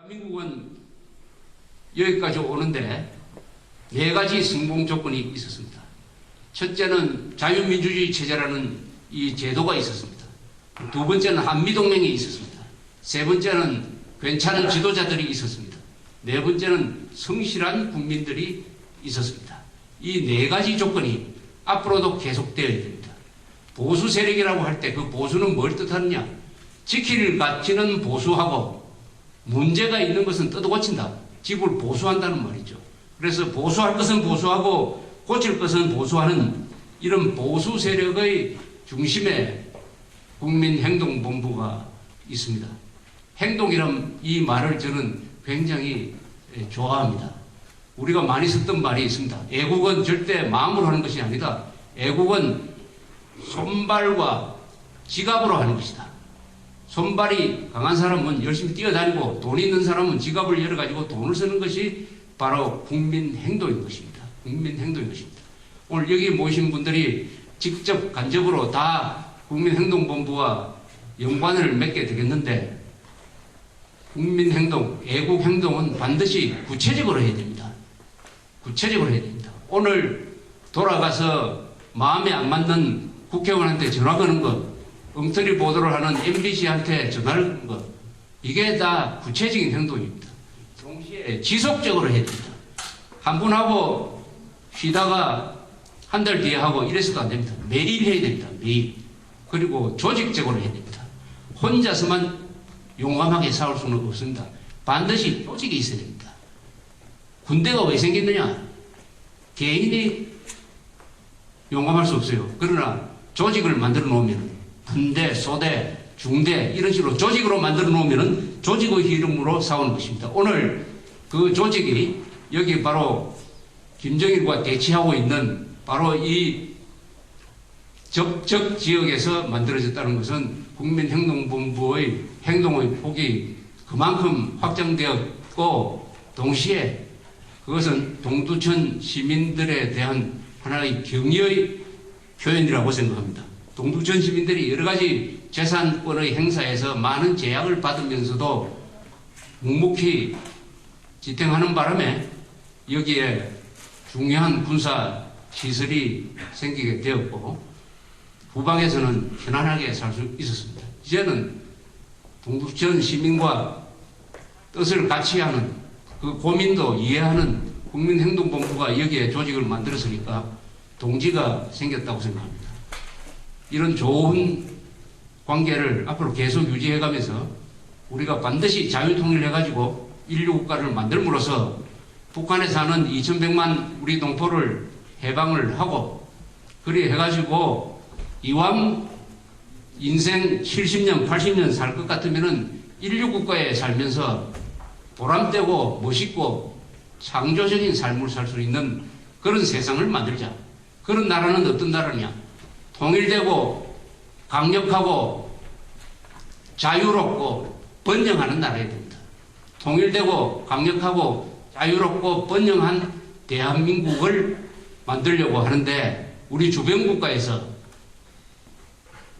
대한민국은 여기까지 오는데 네 가지 성공 조건이 있었습니다. 첫째는 자유민주주의 체제라는 이 제도가 있었습니다. 두 번째는 한미동맹이 있었습니다. 세 번째는 괜찮은 지도자들이 있었습니다. 네 번째는 성실한 국민들이 있었습니다. 이 네 가지 조건이 앞으로도 계속되어야 됩니다. 보수 세력이라고 할 때 그 보수는 뭘 뜻하느냐? 지킬 가치는 보수하고 문제가 있는 것은 뜯어고친다. 집을 보수한다는 말이죠. 그래서 보수할 것은 보수하고 고칠 것은 보수하는 이런 보수 세력의 중심에 국민행동본부가 있습니다. 행동이란 이 말을 저는 굉장히 예, 좋아합니다. 우리가 많이 썼던 말이 있습니다. 애국은 절대 마음으로 하는 것이 아니다. 애국은 손발과 지갑으로 하는 것이다. 손발이 강한 사람은 열심히 뛰어다니고 돈 있는 사람은 지갑을 열어가지고 돈을 쓰는 것이 바로 국민 행동인 것입니다. 국민 행동인 것입니다. 오늘 여기 모신 분들이 직접 간접으로 다 국민행동본부와 연관을 맺게 되겠는데 국민행동, 애국행동은 반드시 구체적으로 해야 됩니다. 구체적으로 해야 됩니다. 오늘 돌아가서 마음에 안 맞는 국회의원한테 전화 거는 것, 엉터리 보도를 하는 MBC한테 전화를 거는 것, 이게 다 구체적인 행동입니다. 동시에 지속적으로 해야 됩니다. 한분 하고 쉬다가 한 달 뒤에 하고 이래서도 안 됩니다. 매일 해야 됩니다. 매일. 그리고 조직적으로 해야 됩니다. 혼자서만 용감하게 싸울 수는 없습니다. 반드시 조직이 있어야 됩니다. 군대가 왜 생겼느냐? 개인이 용감할 수 없어요. 그러나 조직을 만들어 놓으면 군대, 소대, 중대 이런 식으로 조직으로 만들어 놓으면 조직의 이름으로 싸우는 것입니다. 오늘 그 조직이 여기 바로 김정일과 대치하고 있는 바로 이 적적 지역에서 만들어졌다는 것은 국민행동본부의 행동의 폭이 그만큼 확장되었고 동시에 그것은 동두천 시민들에 대한 하나의 경의의 표현이라고 생각합니다. 동두천 시민들이 여러 가지 재산권의 행사에서 많은 제약을 받으면서도 묵묵히 지탱하는 바람에 여기에 중요한 군사 시설이 생기게 되었고 후방에서는 편안하게 살 수 있었습니다. 이제는 동두천 시민과 뜻을 같이 하는 그 고민도 이해하는 국민행동본부가 여기에 조직을 만들었으니까 동지가 생겼다고 생각합니다. 이런 좋은 관계를 앞으로 계속 유지해가면서 우리가 반드시 자유통일해가지고 인류 국가를 만들므로써 북한에 사는 2,100만 우리 동포를 해방을 하고 그리 해가지고 이왕 인생 70년, 80년 살 것 같으면은 인류 국가에 살면서 보람되고 멋있고 창조적인 삶을 살 수 있는 그런 세상을 만들자. 그런 나라는 어떤 나라냐? 통일되고 강력하고 자유롭고 번영하는 나라야 됩니다. 통일되고 강력하고 자유롭고 번영한 대한민국을 만들려고 하는데 우리 주변 국가에서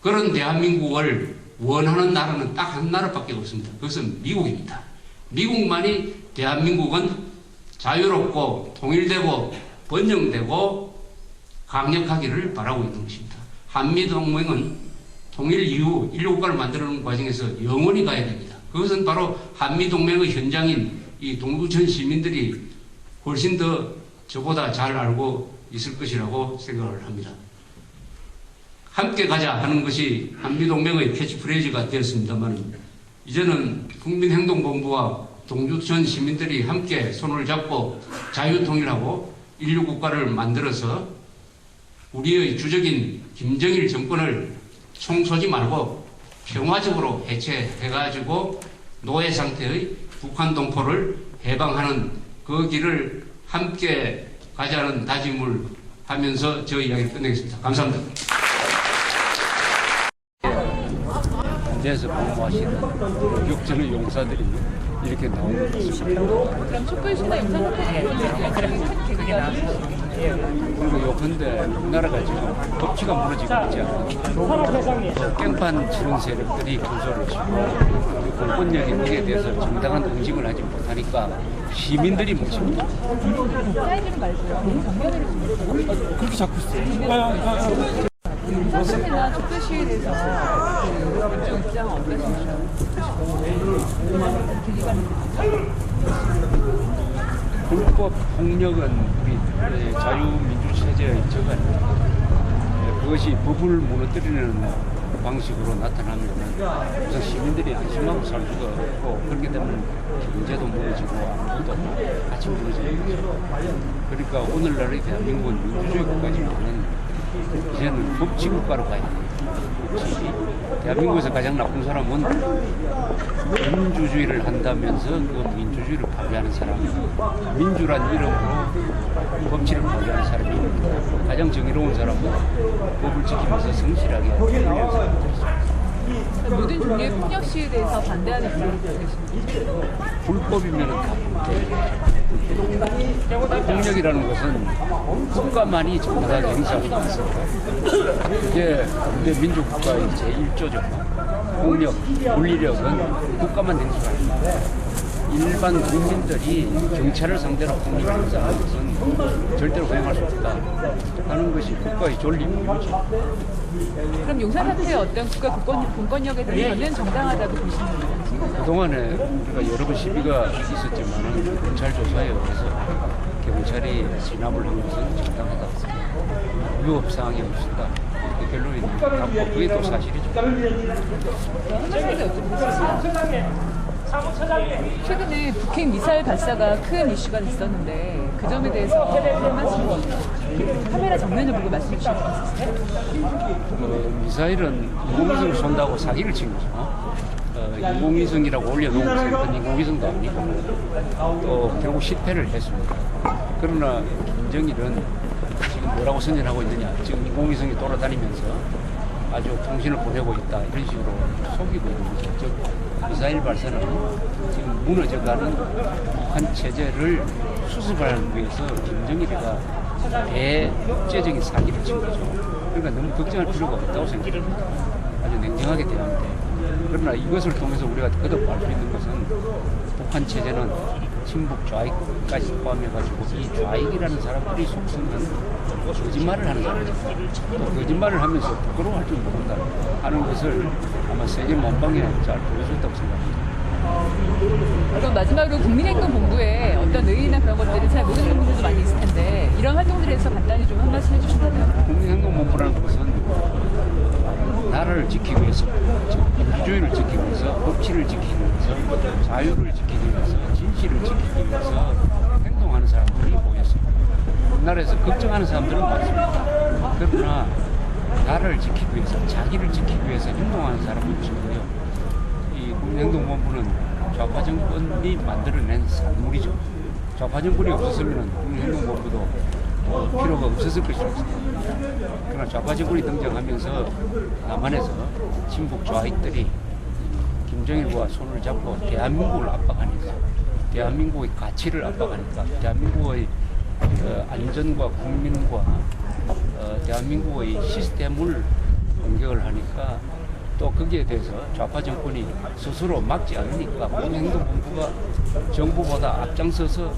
그런 대한민국을 원하는 나라는 딱 한 나라밖에 없습니다. 그것은 미국입니다. 미국만이 대한민국은 자유롭고 통일되고 번영되고 강력하기를 바라고 있는 것입니다. 한미동맹은 통일 이후 인류국가를 만드는 과정에서 영원히 가야 됩니다. 그것은 바로 한미동맹의 현장인 이 동두천 시민들이 훨씬 더 저보다 잘 알고 있을 것이라고 생각을 합니다. 함께 가자 하는 것이 한미동맹의 캐치프레이즈가 되었습니다만 이제는 국민행동본부와 동두천 시민들이 함께 손을 잡고 자유통일하고 인류국가를 만들어서 우리의 주적인 김정일 정권을 총 쏘지 말고 평화적으로 해체해가지고 노예 상태의 북한 동포를 해방하는 그 길을 함께 가자는 다짐을 하면서 저 이야기 끝내겠습니다. 감사합니다. 군대에서 복무하시는 육전의 용사들이 이렇게 나오는 것입니다. 그럼 촛불 시대 영상 그게 나왔어. 그리고 요컨대 우리나라가 지금 법치가 무너지고 있지 않습니까? 깽판 치는 세력들이 군소를 치고 그리고 공권력이 거기에 대해서 정당한 응징을 하지 못하니까 시민들이 뭉칩니다. 그렇게 잡고 있어요. 사실이나 촛불 시위에 대해서 그 민주 입장은 어떠신가요? 불법 폭력은 우리 예, 자유민주 체제의 저간입니다. 예, 그것이 법을 무너뜨리는 방식으로 나타나면 우선 시민들이 안심하고 살 수가 없고 그렇게 되면 경제도 무너지고 아무것도 같이 무너지는 거죠. 그러니까 오늘날의 대한민국은 민주주의 국가지만은 이제는 법치 국가로 가야 돼요. 대한민국에서 가장 나쁜 사람은 민주주의를 한다면서 그 민주주의를 파괴하는 사람, 민주란 이름으로 법치를 파괴하는 사람이 가장 정의로운 사람은 법을 지키면서 성실하게 하는 사람들이죠. 모든 종류의 폭력 시위에 대해서 반대하는 분들도 계십니다. 불법이면. 폭력이라는 것은 국가만이 다 행사하고 있습니다. 이게 근데 민주국가의 제1조죠. 폭력, 물리력은 국가만 행사합니다. 일반 국민들이 경찰을 상대로 폭력 행사하는 것은 절대로 허용할 수 없다 하는 것이 국가의 존립이죠. 용산 사태의 어떤 국가 공권, 공권력에 대해서는 정당하다고 보시는 거죠? 그동안에 우리가 여러 번 시비가 있었지만 경찰 조사에 의해서 경찰이 진압을 한 것은 정당하다. 위협 사항이 없었다. 그 결론이 나고 그게 또 사실이죠. 최근에 북핵 미사일 발사가 큰 이슈가 됐었는데 그 점에 대해서 한 말씀 카메라 정면을 보고 말씀 주실 수 있으세요? 그 미사일은 인공위성을 쏜다고 사기를 친 거죠. 어, 인공위성이라고 올려놓은 것은 인공위성도 아니고 또 결국 실패를 했습니다. 그러나 김정일은 지금 뭐라고 선전하고 있느냐. 지금 인공위성이 돌아다니면서 아주 통신을 보내고 있다. 이런 식으로 속이고 있는 거죠. 즉, 미사일 발사는 지금 무너져가는 북한 체제를 수습하기 위해서 김정일이가 대국제적인 사기를 친 거죠. 그러니까 너무 걱정할 필요가 없다고 생각합니다. 아주 냉정하게 돼요. 그러나 이것을 통해서 우리가 거듭 알수 있는 것은 북한 체제는 친북 좌익까지 포함해가지고 이 좌익이라는 사람들이 속성은 거짓말을 하는 사람이죠. 또 거짓말을 하면서 부끄러워할 줄 모른다 하는 것을 아마 세계 만방에 잘 보여줬다고 생각합니다. 그럼 마지막으로 국민행동본부에 어떤 의의나 그런 것들을 잘 모르는 분들도 많이 있을 텐데 이런 활동들에 대해서 간단히 좀 한 말씀 해주신다면 국민행동본부라는 것은 나라를 지키기 위해서, 즉 민주주의를 지키기 위해서, 법치를 지키기 위해서, 자유를 지키기 위해서, 진실을 지키기 위해서 행동하는 사람들이 모였습니다. 우리나라에서 걱정하는 사람들은 많습니다. 그러나 나라를 지키기 위해서, 자기를 지키기 위해서 행동하는 사람은 적고요. 이 국민행동본부는 좌파 정권이 만들어낸 산물이죠. 좌파 정권이 없었으면 국민행동본부도 어, 필요가 없었을 것입니다. 그러나 좌파 정권이 등장하면서 남한에서 친북 좌익들이 김정일과 손을 잡고 대한민국을 압박하니까 대한민국의 가치를 압박하니까 대한민국의 어, 안전과 국민과 어, 대한민국의 시스템을 공격을 하니까 또 거기에 대해서 좌파 정권이 스스로 막지 않으니까 국민행동본부가 정부보다 앞장서서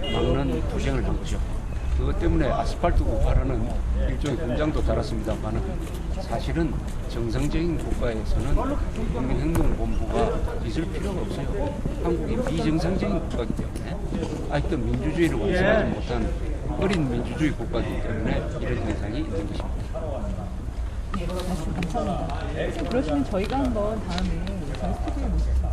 막는 투쟁을 한 거죠. 그것 때문에 아스팔트 구파라는 일종의 공장도 달았습니다만은 사실은 정상적인 국가에서는 국민행동본부가 있을 필요가 없어요. 한국이 비정상적인 국가이기 때문에 아직도 민주주의를 완성하지 못한 어린 민주주의 국가이기 때문에 이런 현상이 있는 것입니다. 선생님 그러시면 저희가 한번 다음에 저희 스튜디오에 모시고